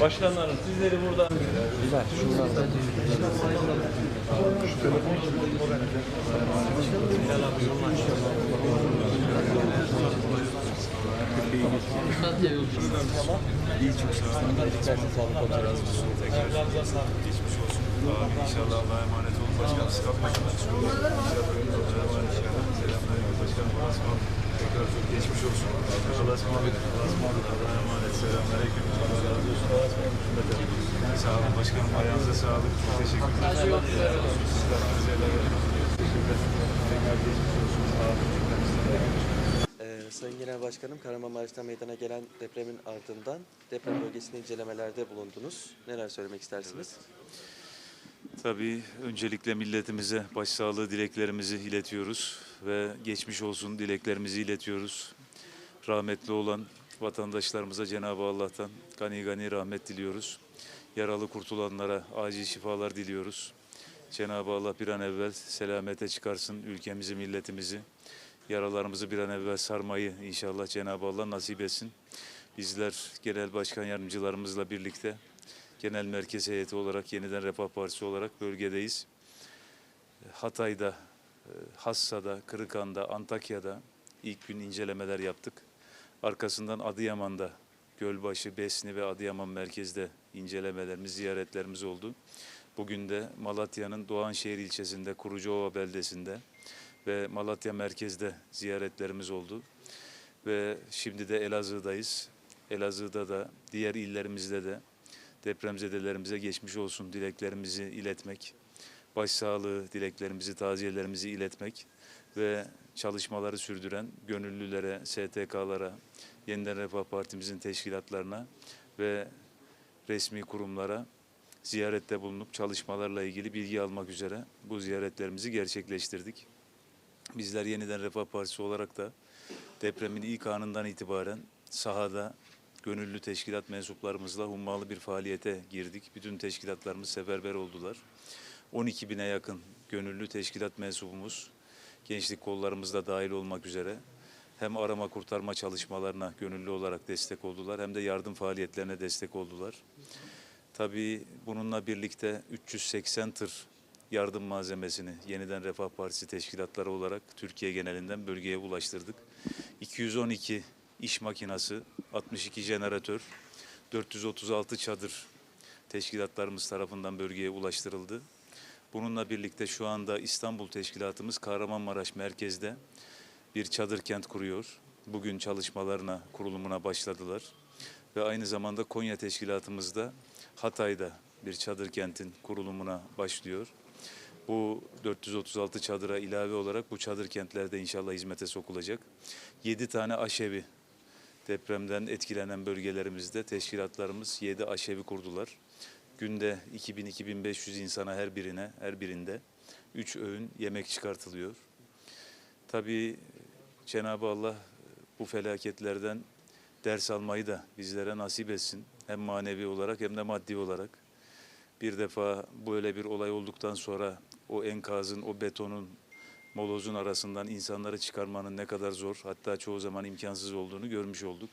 Başkanlarım sizleri burada Ayaklarınıza sağlık. Geçmiş olsun. Abi inşallah Allah'a emanet olun. Başkanım. İnşallah Allah'a emanet inşallah. Selamünaleyküm başkanım. Tekrar çok geçmiş olsun. Allah'a ısmarladık. Allah'a ısmarladık. Allah'a emanet. Selamünaleyküm. Allah razı olsun. Allah'a ısmarladık. Sağ olun başkanım. Ayağınıza sağlık. Çok teşekkür ederim. Sizler özel Tekrar geçmiş olsun. Sağ olun. Ee, Sayın Genel Başkanım, Kahramanmaraş'ta meydana gelen depremin ardından deprem bölgesinde incelemelerde bulundunuz. Neler söylemek istersiniz? Tabii öncelikle milletimize başsağlığı dileklerimizi iletiyoruz ve geçmiş olsun dileklerimizi iletiyoruz. Rahmetli olan vatandaşlarımıza Cenab-ı Allah'tan gani gani rahmet diliyoruz. Yaralı kurtulanlara acil şifalar diliyoruz. Cenab-ı Allah bir an evvel selamete çıkarsın ülkemizi, milletimizi. Yaralarımızı bir an evvel sarmayı inşallah Cenab-ı Allah nasip etsin. Bizler genel başkan yardımcılarımızla birlikte genel merkez heyeti olarak yeniden Refah Partisi olarak bölgedeyiz. Hatay'da, Hassa'da, Kırıkan'da, Antakya'da ilk gün incelemeler yaptık. Arkasından Adıyaman'da, Gölbaşı, Besni ve Adıyaman merkezde incelemelerimiz, ziyaretlerimiz oldu. Bugün de Malatya'nın Doğanşehir ilçesinde, Kurucuova beldesinde ve Malatya merkezde ziyaretlerimiz oldu. Ve şimdi de Elazığ'dayız. Elazığ'da da diğer illerimizde de depremzedelerimize geçmiş olsun dileklerimizi iletmek, başsağlığı dileklerimizi, taziyelerimizi iletmek ve çalışmaları sürdüren gönüllülere, STK'lara, Yeniden Refah Partimizin teşkilatlarına ve resmi kurumlara ziyarette bulunup çalışmalarla ilgili bilgi almak üzere bu ziyaretlerimizi gerçekleştirdik. Bizler Yeniden Refah Partisi olarak da depremin ilk anından itibaren sahada gönüllü teşkilat mensuplarımızla hummalı bir faaliyete girdik. Bütün teşkilatlarımız seferber oldular. 12 bine yakın gönüllü teşkilat mensubumuz, gençlik kollarımız da dahil olmak üzere hem arama kurtarma çalışmalarına gönüllü olarak destek oldular hem de yardım faaliyetlerine destek oldular. Tabii bununla birlikte 380 tır yardım malzemesini yeniden Refah Partisi teşkilatları olarak Türkiye genelinden bölgeye ulaştırdık. 212 iş makinası, 62 jeneratör, 436 çadır teşkilatlarımız tarafından bölgeye ulaştırıldı. Bununla birlikte şu anda İstanbul Teşkilatımız Kahramanmaraş merkezde bir çadır kent kuruyor. Bugün çalışmalarına, kurulumuna başladılar. Ve aynı zamanda Konya Teşkilatımız da Hatay'da bir çadır kentin kurulumuna başlıyor. Bu 436 çadıra ilave olarak bu çadır kentlerde inşallah hizmete sokulacak. 7 tane aşevi depremden etkilenen bölgelerimizde teşkilatlarımız 7 aşevi kurdular. Günde 2000-2500 insana her birine, her birinde 3 öğün yemek çıkartılıyor. Tabii Cenab-ı Allah bu felaketlerden ders almayı da bizlere nasip etsin. Hem manevi olarak hem de maddi olarak. Bir defa böyle bir olay olduktan sonra o enkazın, o betonun, molozun arasından insanları çıkarmanın ne kadar zor, hatta çoğu zaman imkansız olduğunu görmüş olduk.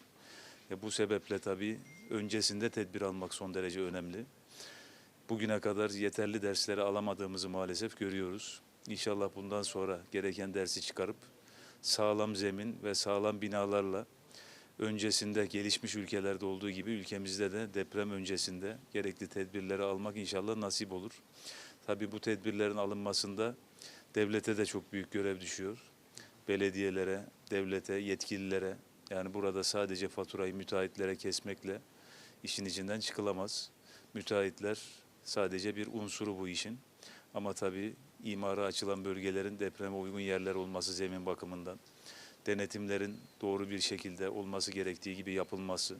E bu sebeple tabii öncesinde tedbir almak son derece önemli. Bugüne kadar yeterli dersleri alamadığımızı maalesef görüyoruz. İnşallah bundan sonra gereken dersi çıkarıp sağlam zemin ve sağlam binalarla öncesinde gelişmiş ülkelerde olduğu gibi ülkemizde de deprem öncesinde gerekli tedbirleri almak inşallah nasip olur. Tabii bu tedbirlerin alınmasında devlete de çok büyük görev düşüyor. Belediyelere, devlete, yetkililere yani burada sadece faturayı müteahhitlere kesmekle işin içinden çıkılamaz. Müteahhitler sadece bir unsuru bu işin. Ama tabii imara açılan bölgelerin depreme uygun yerler olması zemin bakımından, denetimlerin doğru bir şekilde olması gerektiği gibi yapılması,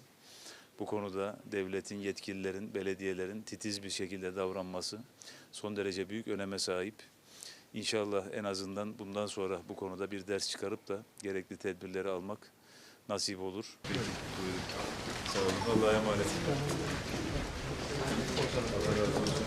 bu konuda devletin, yetkililerin, belediyelerin titiz bir şekilde davranması son derece büyük öneme sahip. İnşallah en azından bundan sonra bu konuda bir ders çıkarıp da gerekli tedbirleri almak nasip olur. Buyurun. Sağ olun. Allah'a emanet. Allah razı olsun.